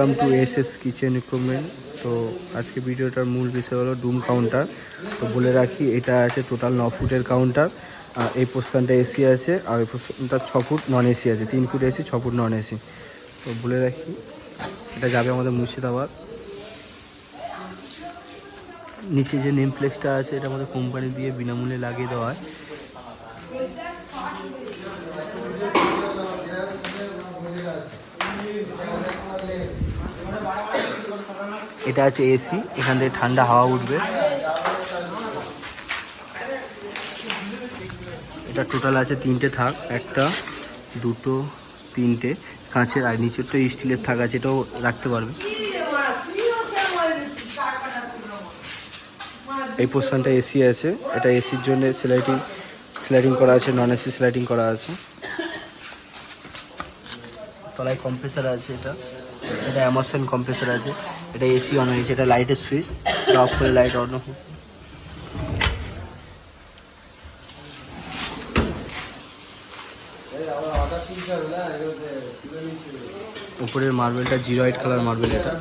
Welcome to S S kitchen equipment তো আজকে ভিডিওটার মূল বিষয় হলো ডুম কাউন্টার তো বলে রাখি, এটা আছে টোটাল ন ফুটের কাউন্টার এই পোর্শনটা এসি আছে, আর এই পোর্শনটা ছ ফুট নন এসি আছে। তিন ফুট এসি ছ ফুট নন এসি তো বলে রাখি, এটা যাবে আমাদের মুর্শিদাবাদ। নিচে যে নেম প্লেক্সটা আছে, এটা আমাদের কোম্পানি দিয়ে বিনামূল্যে লাগিয়ে দেওয়া হয়। এটা আছে এসি, এখান থেকে ঠান্ডা হাওয়া উঠবে। এটা টোটাল আছে তিনটে থাক, একটা, দুটো, তিনটে কাঁচের আর নিচের তো স্টিলের থাক আছে, এটাও রাখতে পারবে। এই পোর্শনটা এসি আছে, এটা এসির জন্য স্লাইডিং স্লাইডিং করা আছে, নন এসি স্লাইডিং করা আছে। তলায় কম্প্রেসার আছে এটা এটা অ্যামাজন কম্প্রেসার আছে। এটা এসি অন হয়েছে এটা লাইটের সুইচ অফ করে লাইট অন উপরের মার্বেলটা জিরো হোয়াইট কালার মার্বেল এটা।